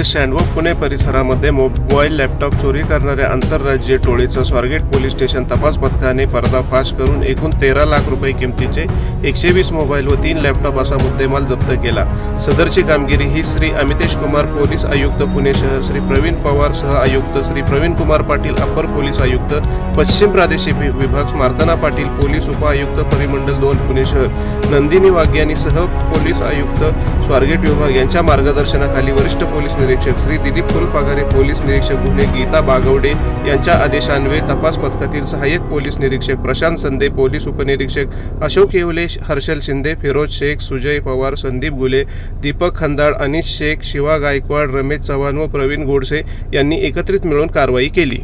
Stand Pune परिसरामध्ये mobile laptop चोरी करणाऱ्या आंतरराज्यीय टोळीचं स्वारगेट पोलीस स्टेशन तपास पथकाने पर्दाफाश करून एकूण तेरा लाख रुपये किमतीचे एकशे वीस मोबाईल व तीन लॅपटॉप असा मुद्देमाल जप्त केला. सदरची कामगिरी ही श्री अमितेश कुमार पोलीस आयुक्त पुणे शहर श्री प्रवीण पवार सह आयुक्त श्री प्रवीण कुमार पाटील अप्पर पोलीस आयुक्त पश्चिम प्रादेशिक विभाग मार्तना पाटील पोलीस उपआयुक्त परिमंडल दोन पुणे शहर. नंदिनी वाघ यांनी सह पोलीस आयुक्त स्वारगेट विभाग यांच्या मार्गदर्शनाखाली वरिष्ठ पोलीस निरीक्षक श्री दिलीप फुलपागारे पोलीस निरीक्षक गुन्हे गीता बागवडे यांच्या आदेशान्वये तपास पथकातील सहाय्यक पोलीस निरीक्षक प्रशांत संदे पोलीस उपनिरीक्षक अशोक येवले हर्षल शिंदे फिरोज शेख सुजय पवार संदीप गुले दीपक खंदाळ अनिश शेख शिवा गायकवाड रमेश चव्हाण व प्रवीण गोडसे यांनी एकत्रित मिळून कारवाई केली.